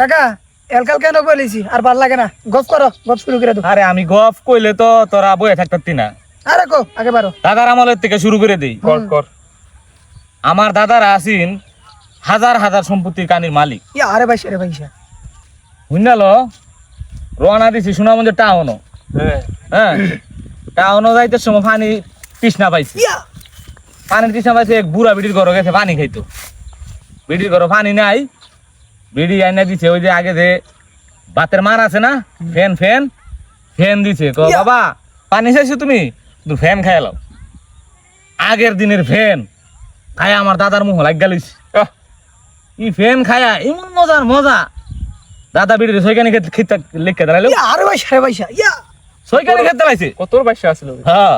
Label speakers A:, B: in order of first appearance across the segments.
A: কাকা এলকাল কেন বলেছি আর ভালো লাগে না। গপ করো গপ শুরু করে দাও
B: আরে আমি গপ কইলে তো তোরা বয়ে থাকতি না।
A: আরে কো আগে বারো।
B: দাদার আমলের থেকে শুরু করে দিই।
A: কর,
B: কর। আমার দাদারা আছেন হাজার হাজার সম্পত্তির কানির মালিক।
A: ইয়া আরে ভাইসা রে ভাইসা
B: বুঝলো রওনা দিছি সুনামঞ্জের টাউনও। হ্যাঁ। টাউনও যাইতে সময় পানি তৃষ্ণা পাইছি।
A: ইয়া।
B: পানির তৃষ্ণা পাইছে এক বুড়া বিড়ির ঘরে গেছে পানি খাইতো। বিড়ির ঘরে পানি নাই। বিড়ি আইনা দিছে ওই যে আগে যে বাতের মার আছে না ফ্যান ফ্যান ফ্যান দিছে। কো। বাবা পানি চাইছো তুমি? তুমি ফ্যান খাইলাও আগের দিনের ফ্যান খায় আমার দাদার মুহ লাগ গেলিস ই ফ্যান খায়া এমন মজার মজা। দাদা বিড়ি সইকানি খেতে খেতে লিখে দাঁড়াইলো।
A: আরে ভাইসা রে ভাইসা ইয়া।
B: সইকানি খেতে দাঁড়াইছে
C: কত বাইশে আছিল
B: হ্যাঁ।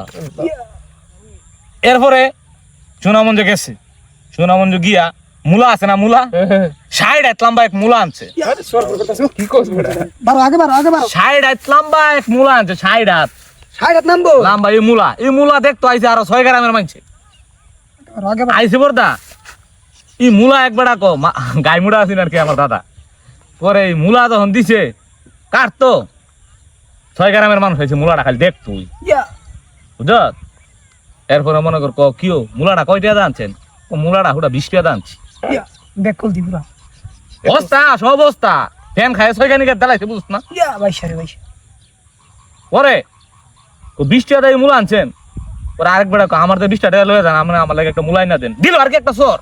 B: এরপরে সুনামঞ্জ গেছে। সুনামঞ্জ গিয়া মূলা আছে না মুলা? সাইড এক লম্বা এক মুলা আনছে।
C: কি করছ বেটা?
A: বারো আগে বারো আগে বারো।
B: সাইড লম্বা এক মুলা আনছে সাইড হাত।
A: সাইড হাত নামবো?
B: লম্বা এই মুলা। এই মুলা দেখতো আইছে আরও ছয় গ্রামের মানছে
A: আগে বারো।
B: আইছে বর্দা। এই মূলা একবার কো গাই মুড়া আছেন আর কি আমার দাদা। পরে এই মূলা যখন দিছে কাটতো। ছয় গ্রামের মানুষ হয়েছে মূলাটা খালি দেখ তুই
A: ইয়া।
B: বুঝছ? এরপরে মনে কর ক কিও মুলাটা কয় টাকা মুলাটা হুটা বিশ টাকা
A: ইয়া ব্যাক কল দি পুরা
B: অবস্থা সব অবস্থা। ফ্যান খায় ছয় গানি দাঁড়াইছে বুঝছ না?
A: ইয়া ভাইসা রে ভাইসা
B: পরে ও বিশ টাকা দিয়ে মূলা আনছেন। পরে আরেক বেড়া কয়, আমার তো বিশ টাকা লয়ে যান আমরা আমার লাগে একটা মূলাই না দেন। দিল আর কি একটা সর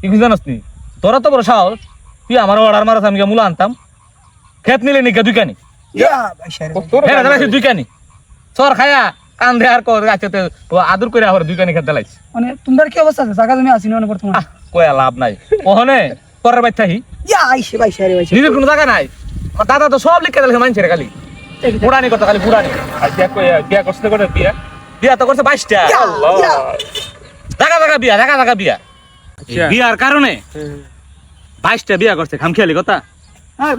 B: তুই কি জানাস নি? তোরা তো বড় সাহস। তুই আমার অর্ডার মারাস আমি মূলা আনতাম। খেত নিলে নিকা দুই কানি দুই কানি সর খায়া কান দে আর কর গাছে ও আদর করে আবার দুই কানি খেতে লাইছে
A: মানে তোমার কি অবস্থা আছে? তুমি আসিনি মানে বর্তমানে?
B: কয়া লাভ নাই। ওহনে পরের নিজের কোনো জায়গা নাই। দাদা তো সব লিখে দিলে মানছে রে খালি। পুরানি কথা খালি পুরানি।
C: বিয়া কই বিয়া করছ করে বিয়া?
B: বিয়া তো করছে বাইশটা। জায়গা জায়গা বিয়া জায়গা জায়গা বিয়া।
C: আচ্ছা।
B: বিয়ার কারণে বাইশটা বিয়া করছে খামখেয়ালি কথা।
A: হ্যাঁ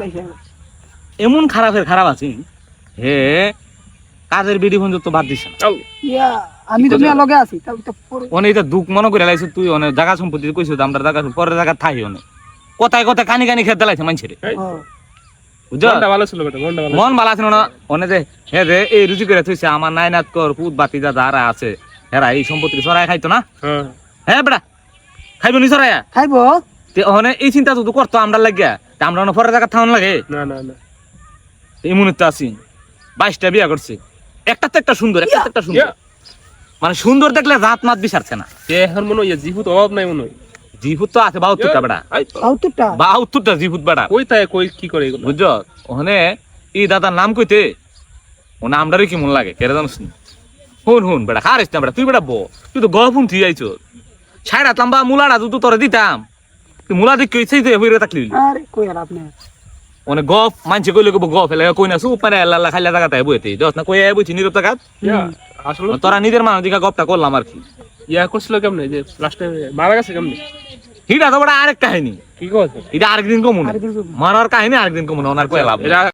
B: এমন খারাপের খারাপ আছি হে কাজের বিধি ফোন তো বাদ
A: ইয়া। আমি তো মিয়া লগে আছি তাও তো পরে
B: অনেক এটা দুঃখ মনে করে লাইছে তুই জায়গা সম্পত্তি কইছিস আমরা জায়গা পরের জায়গা থাই অনেক কথায় কথায় কানি কানি খেতে লাইছে মন ভালো আছে না অনে যে হে রে এই রুচি করে থইছে আমার নাইনাত কর পুত বাতি যা যারা আছে হেরা এই সম্পত্তি সরাই খাইতো না?
C: হ্যাঁ।
B: হ্যাঁ বেটা খাইব নি সরাইয়া?
A: খাইবো।
B: তে ওখানে এই চিন্তা তো করতো আমরা লাগিয়া আমরা পরের জায়গা থাউন লাগে?
C: না না না।
B: এই মুহূর্তে আছি। বাইশটা বিয়া করছে। একটা তো একটা সুন্দর একটা তো একটা সুন্দর। মানে সুন্দর দেখলে রাত মাত বিচারছে না।
C: এখন মনে হয় জিহুত অভাব নাই মনে হয়।
B: জিভুত তো আছে বাহাত্তরটা
C: আই
B: জিভুত বেটা
C: কই তাই কই কি করে এগুলো?
B: বুঝছ? ওখানে এই দাদার নাম কইতে? ও নামটারই কি মন লাগে কেরে জানিস হুন হুন বেটা খারিস না বেটা তুই বেটা বো। তুই তো গহুন তুই আইছ। সাইড মুলাটা তুই তো তোরে দিতাম। তুই মুলা দিক কইছেই তো হইরে থাকলি
A: আরে কই আর আপনি?
B: মানে গপ মানছে কইলে কব গপ এলাকা কই না সুপ মানে আল্লাহ খাইলা জায়গাটায় বইতে দশ না কই বইছি নীরব
C: ইয়া। আসলে
B: তোরা নিজের মানুষ দিকা গপটা করলাম আর কি।
C: ইয়া করছিল কেমনে যে লাস্টে মারা গেছে কেমনে?
B: হিটা তো বড় আরেক কাহিনী।
C: কি করছে
B: এটা আরেকদিন কমুন। মারার কাহিনী আরেকদিন কমুন ওনার কোয়া লাভ